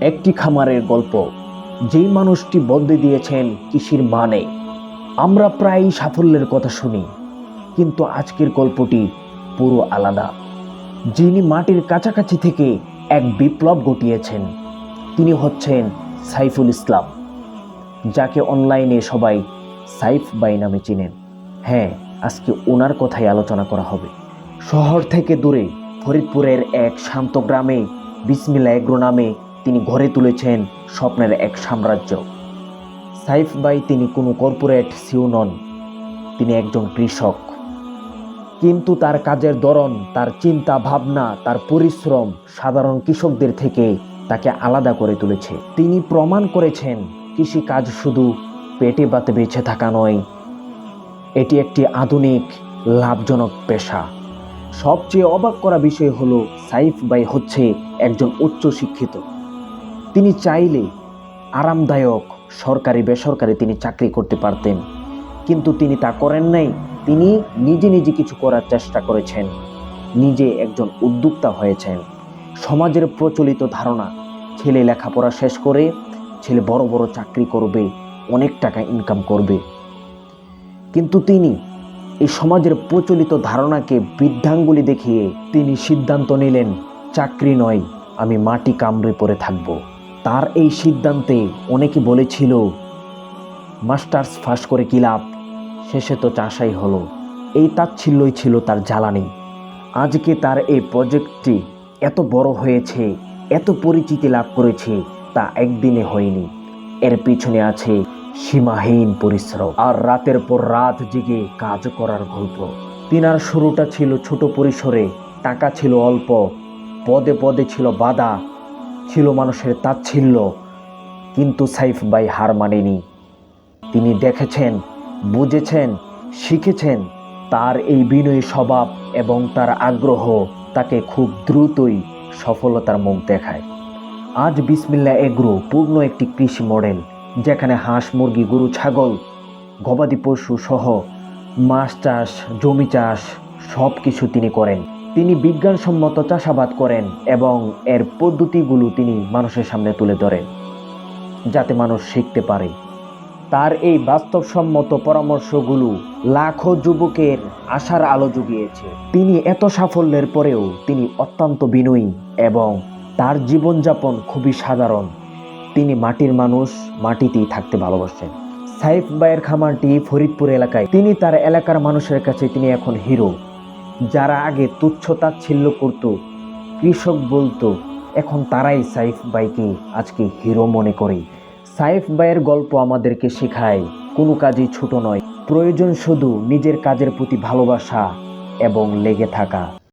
একটি খামারের গল্প। যেই মানুষটি বদলে দিয়েছেন কৃষির মানে। আমরা প্রায়ই সাফল্যের কথা শুনি, কিন্তু আজকের গল্পটি পুরো আলাদা। যিনি মাটির কাছাকাছি থেকে এক বিপ্লব ঘটিয়েছেন, তিনি হচ্ছেন সাইফুল ইসলাম, যাকে অনলাইনে সবাই সাইফ বাই নামে চিনেন। হ্যাঁ আজকে ওনার কথাই আলোচনা করা হবে। শহর থেকে দূরে ফরিদপুরের এক শান্ত গ্রামে বিসমিল্লা এগ্রো নামে তিনি গড়ে তুলেছেন স্বপ্নের এক সাম্রাজ্য। সাইফ বাই তিনি কোনো কর্পোরেট সিও নন, তিনি একজন কৃষক। কিন্তু তার কাজের ধরন, তার চিন্তা ভাবনা, তার পরিশ্রম সাধারণ কৃষকদের থেকে তাকে আলাদা করে তুলেছে। তিনি প্রমাণ করেছেন কৃষি কাজ শুধু পেটে বাতে বেঁচে থাকা নয়, এটি একটি আধুনিক, লাভজনক পেশা। সবচেয়ে অবাক করা বিষয় হলো, সাইফ বাই হচ্ছে একজন উচ্চ শিক্ষিত তিনি চাইলে আরামদায়ক, সরকারি, বেসরকারি তিনি চাকরি করতে পারতেন। কিন্তু তিনি তা করেন নাই। তিনি নিজে নিজে কিছু করার চেষ্টা করেছেন। নিজে একজন উদ্যোক্তা হয়েছেন। সমাজের প্রচলিত ধারণা, ছেলে লেখাপড়া শেষ করে ছেলে বড় বড় চাকরি করবে, অনেক টাকা ইনকাম করবে। কিন্তু তিনি এই সমাজের প্রচলিত ধারণাকে বৃদ্ধাঙ্গুলি দেখিয়ে তিনি সিদ্ধান্ত নিলেন, চাকরি নয়, আমি মাটি কামড়ে পড়ে থাকব। তার এই সিদ্ধান্তে অনেকে বলেছিল, মাস্টার্স ফাঁস করে কি লাভ? শেষে তো চাষাই হলো। এই তাচ্ছিল্যই ছিল তার জ্বালানি। আজকে তার এই প্রজেক্টটি এত বড় হয়েছে, এত পরিচিতি লাভ করেছে, তা একদিনে হয়নি। এর পিছনে আছে সীমাহীন পরিশ্রম আর রাতের পর রাত জেগে কাজ করার গল্প। তিনার শুরুটা ছিল ছোট পরিসরে, টাকা ছিল অল্প, পদে পদে ছিল বাধা ছিল মানুষের তাচ্ছিল্য, কিন্তু সাইফ বাই হার মানেনি। তিনি দেখেছেন, বুঝেছেন, শিখেছেন তার এই বিনয়ী স্বভাব এবং তার আগ্রহ তাকে খুব দ্রুতই সফলতার মুখ দেখায়। আজ বিসমিল্লা এগ্রো পূর্ণ একটি কৃষি মডেল, যেখানে হাঁস, মুরগি, গরু, ছাগল, গবাদি পশু সহ মাছ চাষ, জমি চাষ সব কিছু তিনি করেন। তিনি বিজ্ঞানসম্মত চাষাবাদ করেন এবং এর পদ্ধতিগুলো তিনি মানুষের সামনে তুলে ধরেন, যাতে মানুষ শিখতে পারে। তার এই বাস্তবসম্মত পরামর্শগুলো লাখো যুবকের আশার আলো জুগিয়েছে। তিনি এত সাফল্যের পরেও তিনি অত্যন্ত বিনয়ী এবং তার জীবনযাপন খুবই সাধারণ। তিনি মাটির মানুষ, মাটিতেই থাকতে ভালোবাসেন। সাইফ ভাইয়ের খামারটি ফরিদপুর এলাকায়। তিনি তার এলাকার মানুষের কাছে তিনি এখন হিরো। যারা আগে তুচ্ছতাচ্ছিল্য করত, কৃষক বলতো, এখন তারাই সাইফ ভাইকে আজকে হিরো মনে করে। সাইফ ভাইয়ের গল্প আমাদেরকে শেখায়, কোনো কাজই ছোট নয়। প্রয়োজন শুধু নিজের কাজের প্রতি ভালোবাসা এবং লেগে থাকা।